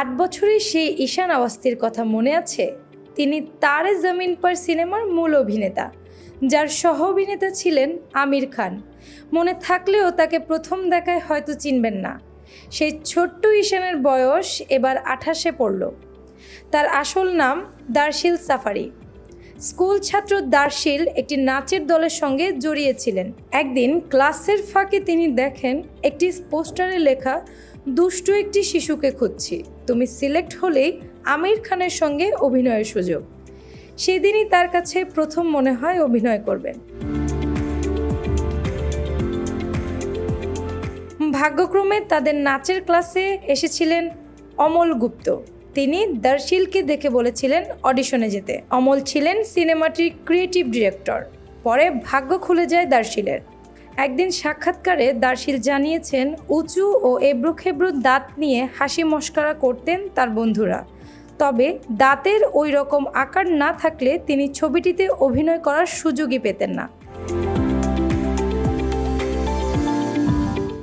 আট বছরের সেই ঈশান আওয়াস্তির কথা মনে আছে? তিনি তারে জমিন পর সিনেমার মূল অভিনেতা, যার সহ অভিনেতা ছিলেন আমির খান। মনে থাকলেও তাকে প্রথম দেখায় হয়তো চিনবেন না। সেই ছোট্ট ঈশানের বয়স এবার আঠাশে পড়ল। তার আসল নাম দার্শিল সাফারি। স্কুল ছাত্র দার্শিল একটি নাচের দলের সঙ্গে জড়িয়েছিলেন। একদিন ক্লাসের ফাঁকে তিনি দেখেন একটি পোস্টারে লেখা, দুষ্টু একটি শিশুকে খুঁজছি। তুমি সিলেক্ট হলেই আমির খানের সঙ্গে অভিনয়ের সুযোগ। সেদিনই তার কাছে প্রথম মনে হয় অভিনয় করবেন। ভাগ্যক্রমে তাদের নাচের ক্লাসে এসেছিলেন অমল গুপ্ত। তিনি দার্শিলকে দেখে বলেছিলেন অডিশনে যেতে। অমল ছিলেন সিনেমাটির ক্রিয়েটিভ ডিরেক্টর। পরে ভাগ্য খুলে যায় দার্শিলের। একদিন সাক্ষাৎকারে দার্শিল জানিয়েছেন, উঁচু ও এবড়ো খেবড়ো দাঁত নিয়ে হাসি মস্করা করতেন তার বন্ধুরা। তবে দাঁতের ওই রকম আকার না থাকলে তিনি ছবিটিতে অভিনয় করার সুযোগই পেতেন না।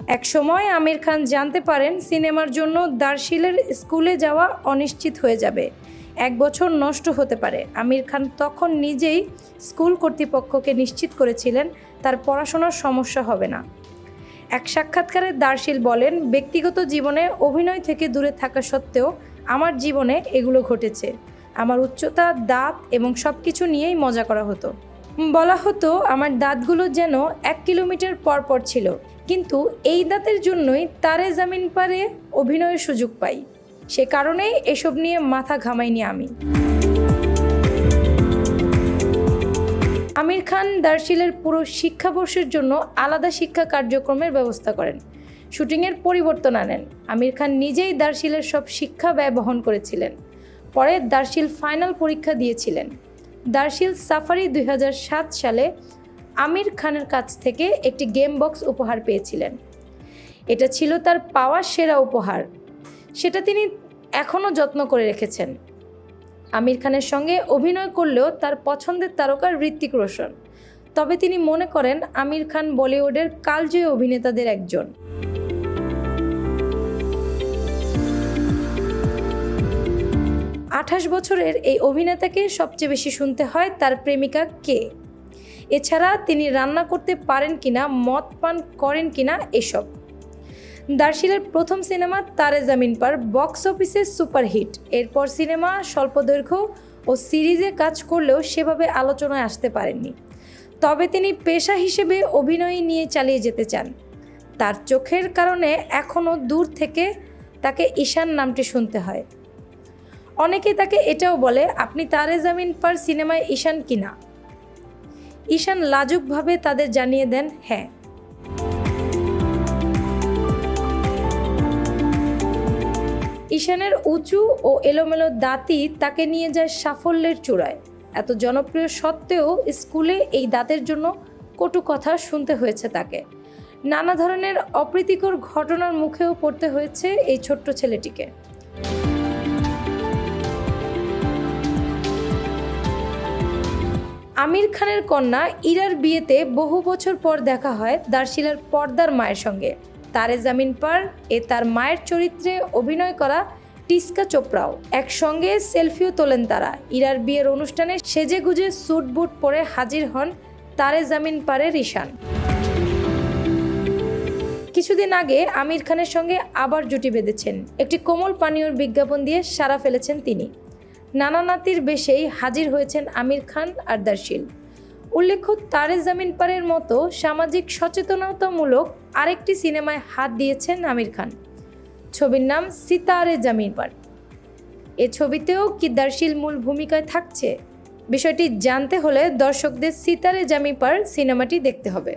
এক সময় আমির খান জানতে পারেন, সিনেমার জন্য দার্শিলের স্কুলে যাওয়া অনিশ্চিত হয়ে যাবে। এক বছর নষ্ট হতে পারে। আমির খান তখন নিজেই স্কুল কর্তৃপক্ষকে নিশ্চিত করেছিলেন তার পড়াশোনার সমস্যা হবে না। এক সাক্ষাৎকারে দার্শিল বলেন, ব্যক্তিগত জীবনে অভিনয় থেকে দূরে থাকা সত্ত্বেও আমার জীবনে এগুলো ঘটেছে। আমার উচ্চতা, দাঁত এবং সব কিছু নিয়েই মজা করা হতো। বলা হতো, আমার দাঁতগুলো যেন এক কিলোমিটার পর পর ছিল, কিন্তু এই দাঁতের জন্যই তারে জামিন পারে অভিনয়ের সুযোগ পাই। সে কারণেই এসব নিয়ে মাথা ঘামাইনি আমি। আমির খান দার্শিলের পুরো শিক্ষাবর্ষের জন্য আলাদা শিক্ষা কার্যক্রমের ব্যবস্থা করেন। শুটিংয়ের পরিবর্তন আনেন। আমির খান নিজেই দার্শিলের সব শিক্ষা ব্যয় বহন করেছিলেন। পরে দার্শিল ফাইনাল পরীক্ষা দিয়েছিলেন। দার্শিল সাফারি দুই হাজার সাত সালে আমির খানের কাছ থেকে একটি গেম বক্স উপহার পেয়েছিলেন। এটা ছিল তার পাওয়া সেরা উপহার। সেটা তিনি এখনও যত্ন করে রেখেছেন। আমির খানের সঙ্গে অভিনয় করলেও তার পছন্দের তারকা ঋত্বিক রোশন। তবে তিনি মনে করেন আমির খান বলিউডের কালজয়ী অভিনেতাদের একজন। আঠাশ বছরের এই অভিনেতাকে সবচেয়ে বেশি শুনতে হয় তার প্রেমিকা কে? এছাড়া তিনি রান্না করতে পারেন কিনা, মদ পান করেন কিনা, এসব। দার্শিলের প্রথম সিনেমা তারে জামিন পার বক্স অফিসে সুপারহিট। এরপর সিনেমা স্বল্পদৈর্ঘ্য ও সিরিজে কাজ করলেও সেভাবে আলোচনায় আসতে পারেননি। তবে তিনি পেশা হিসেবে অভিনয় নিয়ে চালিয়ে যেতে চান। তার চোখের কারণে এখনও দূর থেকে তাকে ঈশান নামটি শুনতে হয়। অনেকে তাকে এটাও বলে, আপনি তারে জামিন পার সিনেমায় ঈশান কিনা? ঈশান লাজুকভাবে তাদের জানিয়ে দেন হ্যাঁ। ঈশানের উঁচু ও এলোমেলো দাঁতই তাকে নিয়ে যায় সাফল্যের চূড়ায়। এত জনপ্রিয় সত্ত্বেও স্কুলে এই দাঁতের জন্য কটু কথা শুনতে হয়েছে তাকে। নানা ধরনের অপ্রীতিকর ঘটনার মুখেও পড়তে হয়েছে এই ছোট্ট ছেলেটিকে। আমির খানের কন্যা ইরার বিয়েতে বহু বছর পর দেখা হয় দার্শিলার পর্দার মায়ের সঙ্গে। তারে জামিন পার, এ তার মায়ের চরিত্রে অভিনয় করা টিস্কা চোপড়াও। একসঙ্গে সেলফিও তোলেন তারা। ইরার বিয়ের অনুষ্ঠানে সেজে গুজে স্যুট বুট পরে হাজির হন তারে জামিন পারে রিশান। কিছুদিন আগে আমির খানের সঙ্গে আবার জুটি বেঁধেছেন। একটি কোমল পানীয়র বিজ্ঞাপন দিয়ে সারা ফেলেছেন তিনি। নানা নাতির বেশেই হাজির হয়েছেন আমির খান আর দার্শিল। উল্লেখ্য তারে জামিন পারের মতো সামাজিক সচেতনতামূলক আরেকটি সিনেমায় হাত দিয়েছেন আমির খান। ছবির নাম সিতারে জামিন পার। এ ছবিতেও কিদ্দারশীল দার্শিল মূল ভূমিকায় থাকছে। বিষয়টি জানতে হলে দর্শকদের সিতারে জামিন পার সিনেমাটি দেখতে হবে।